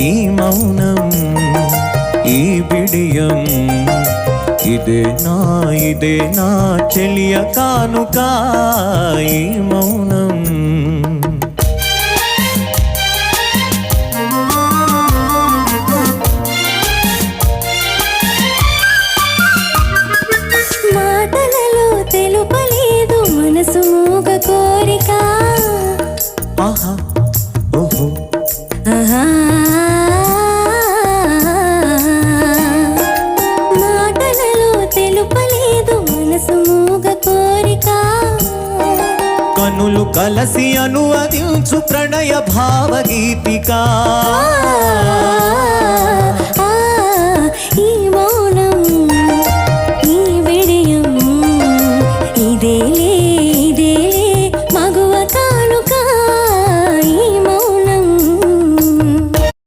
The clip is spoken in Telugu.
ఈ మౌనం ఈ బిడియం. ఇదే నా ఇదే నా చెలియ కానుక ఈ మౌనం. మాటలలో తెలుపలేదు మనసు మూగ కోరిక. చెప్పలేదు మనసు మూగ కోరిక. కనులు కలసి అనువదించు ప్రణయ భావగీతిక. ఈ మౌనం ఈ విడయం ఇదే